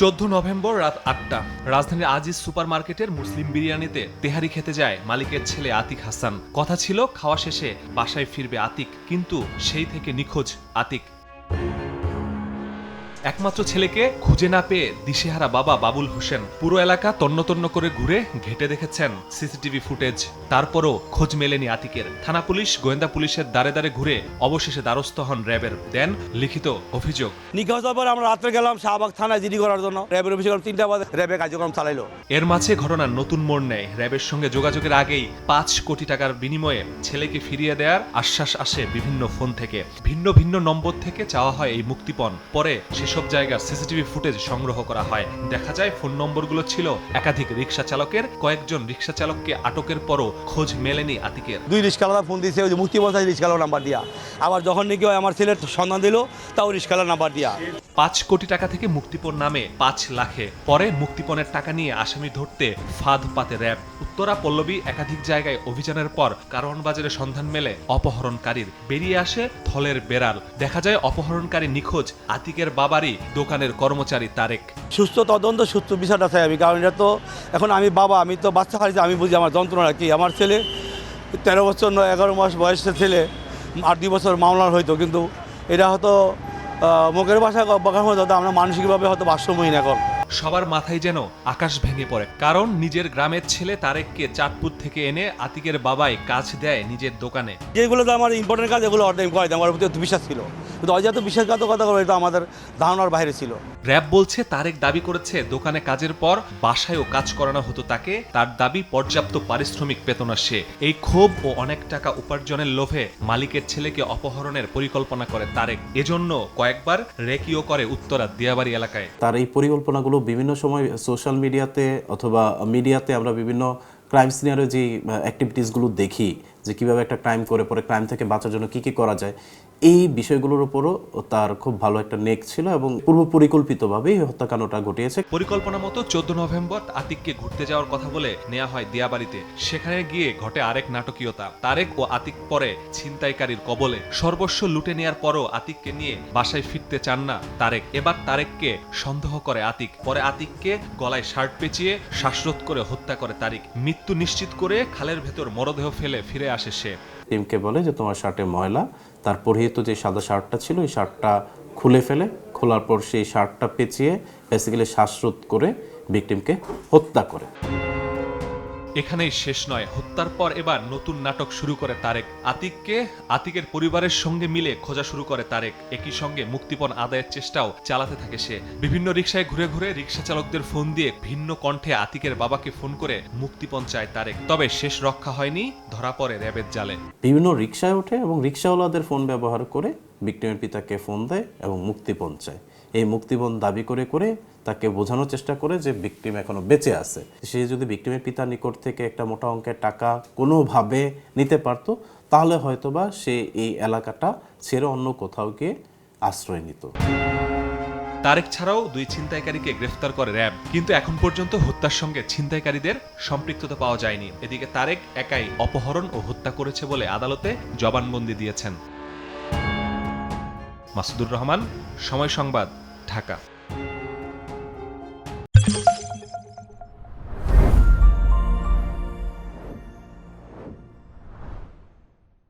চোদ্দ নভেম্বর রাত আটটা। রাজধানীর আজিজ সুপার মার্কেটের মুসলিম বিরিয়ানিতে তেহারি খেতে যায় মালিকের ছেলে আতিক হাসান। কথা ছিল, খাওয়া শেষে বাসায় ফিরবে আতিক, কিন্তু সেই থেকে নিখোঁজ আতিক। একমাত্র ছেলেকে খুঁজে না পেয়ে দিশেহারা বাবা বাবুল হোসেন পুরো এলাকা তন্ন তন্ন করে ঘুরে ঘেটে দেখেছেন সিসিটিভি ফুটেজ। তারপরও খোঁজ মেলেনি আতিকের। থানা পুলিশ গোয়েন্দা পুলিশের দ্বারে দ্বারে ঘুরে অবশেষে দ্বারস্থ হন র্যাবের। দেন লিখিত অভিযোগ। নিখোঁজ হওয়ার পর আমরা রাত্রে গেলাম শাহবাগ থানায় জিডি করার জন্য। র্যাবের গেলাম তিনটা বাজে। র্যাবে কার্যক্রম চালাইলো। এর মাঝে ঘটনার নতুন মোড় নেয়। র্যাবের সঙ্গে যোগাযোগের আগেই পাঁচ কোটি টাকার বিনিময়ে ছেলেকে ফিরিয়ে দেওয়ার আশ্বাস আসে বিভিন্ন ফোন থেকে। ভিন্ন ভিন্ন নম্বর থেকে চাওয়া হয় এই মুক্তিপণ। পরে সেসব জায়গার সিসিটিভি ফুটেজ সংগ্রহ করা হয়। দেখা যায়, ফোন নম্বরগুলো ছিল একাধিক রিক্সা চালকের। কয়েকজন রিক্সা চালককে আটকের পরও খোঁজ মেলেনি আতিকের। দুই রিক্সাওয়ালা ফোন দিয়েছে, ওই যে মুক্তি বসায় রিক্সাওয়ালার নাম্বার দিয়া। আবার যখন নাকি আমার ছেলের সন্ধান দিল, তাও রিক্সাওয়ালার নাম্বার দিয়া। পাঁচ কোটি টাকা থেকে মুক্তিপণ নামে পাঁচ লাখে। পরে মুক্তিপণের টাকা নিয়ে আসামি ধরতে ফাঁদ পাতে র্যাব। উত্তরা পল্লবী একাধিক জায়গায় অভিযানের পর কারওয়ান বাজারে সন্ধান মেলে অপহরণকারীর। বেরিয়ে আসে থলের বেড়াল। দেখা যায় অপহরণকারী নিখোঁজ। আতিকের বাবারই দোকানের কর্মচারী তারেক। সুস্থ তদন্ত, সুস্থ বিষয়টা চাই আমি, কারণ এটা তো এখন আমি বাবা, আমি তো বাচ্চা হারিয়েছি আমি বুঝি আমার যন্ত্রণা কি? আমার ছেলে তেরো বছর নয়, এগারো মাস বয়সের ছেলে আট দুই বছর মামলার হইতো কিন্তু এটা হয়তো মুখের ভাষা বাগান মতো আমরা মানসিকভাবে হয়তো ভারসাম্যহীন এখন। সবার মাথায় যেন আকাশ ভেঙে পড়ে কারণ নিজের গ্রামের ছেলে তারেককে চাঁদপুর থেকে এনে আতিকের বাবাই কাজ দেয় নিজের দোকানে। যেগুলো তো আমার ইম্পর্টেন্ট কাজ এগুলো অর্ডার করে আমার প্রতি বিশ্বাস ছিল। কিন্তু অযথা বিশ্বাসঘাতকতা করে এটা আমাদের ধারণার বাইরে ছিল। র্যাব বলছে তারেক দাবি করেছে দোকানে কাজের পর বাসায়ও কাজ করানো হতো তাকে তার দাবি পর্যাপ্ত পারিশ্রমিক পেত না সে। এই ক্ষোভ ও অনেক টাকা উপার্জনের লোভে মালিকের ছেলেকে অপহরণের পরিকল্পনা করে তারেক। এজন্য কয়েকবার রেকিও করে উত্তরা দিয়াবাড়ি এলাকায়। তার এই পরিকল্পনাগুলো বিভিন্ন সময় সোশ্যাল মিডিয়াতে অথবা মিডিয়াতে আমরা বিভিন্ন ক্রাইম সিনারের যে অ্যাক্টিভিটিসগুলো দেখি যে কীভাবে একটা ক্রাইম করে পরে ক্রাইম থেকে বাঁচার জন্য কী কী করা যায় এই বিষয়গুলোর উপরও তার খুব ভালো একটা নেক ছিল এবং পূর্ব পরিকল্পিতভাবেই হত্যাকাণ্ডটা ঘটিয়েছে। পরিকল্পনা মতো চোদ্দ নভেম্বর আতিককে ঘুরতে যাওয়ার কথা বলে নেওয়া হয় দিয়াবাড়িতে। সেখানে গিয়ে ঘটে আরেক নাটকীয়তা। তারেক ও আতিক পরে ছিনতাইকারীর কবলে। সর্বস্ব লুটে নেয়ার পরও আতিককে নিয়ে বাসায় ফিরতে চান না তারেক। এবার তারেককে সন্দেহ করে আতিক। পরে আতিককে গলায় শার্ট পেঁচিয়ে শ্বাসরোধ করে হত্যা করে তারিক মৃত্যু নিশ্চিত করে খালের ভেতর মরদেহ ফেলে ফিরে আসে সে। টিমকে বলে যে তোমার শার্টে ময়লা তার পরিহিত যে সাদা শার্টটা ছিল, এই শার্টটা খুলে ফেলে। খোলার পর সেই শার্টটা পেঁচিয়ে বেসিক্যালি শ্বাসরোধ করে ভিকটিমকে হত্যা করে। এখানেই শেষ নয়। হত্যার পর এবার নতুন নাটক শুরু করে তারেক। আতিককে আতিকের পরিবারের সঙ্গে মিলে খোঁজা শুরু করে তারেক। একই সঙ্গে মুক্তিপণ আদায়ের চেষ্টাও চালাতে থাকে সে। বিভিন্ন রিক্সায় ঘুরে ঘুরে রিক্সা চালকদের ফোন দিয়ে ভিন্ন কণ্ঠে আতিকের বাবাকে ফোন করে মুক্তিপণ চায় তারেক। তবে শেষ রক্ষা হয়নি, ধরা পড়ে র্যাবের জালে। বিভিন্ন রিক্সায় ওঠে এবং রিক্সাওয়ালাদের ফোন ব্যবহার করে ভিক্টিমের পিতাকে ফোন দেয় এবং মুক্তিপণ চায়। এই মুক্তিপণ দাবি করে করে তাকে বোঝানোর চেষ্টা করে যে ভিকটিম এখনও বেঁচে আছে। সে যদি ভিকটিমের পিতার নিকট থেকে একটা মোটা অঙ্কের টাকা কোনোভাবে নিতে পারতো, তাহলে হয়তোবা সে এই এলাকাটা ছেড়ে অন্য কোথাও গিয়ে আশ্রয় নিত। তারেক ছাড়াও দুই ছিনতাইকারীকে গ্রেফতার করে র্যাব, কিন্তু এখন পর্যন্ত হত্যার সঙ্গে ছিনতাইকারীদের সম্পৃক্ততা পাওয়া যায়নি। এদিকে তারেক একাই অপহরণ ও হত্যা করেছে বলে আদালতে জবানবন্দি দিয়েছেন। মাসুদুর রহমান, সময় সংবাদ। ঢাকা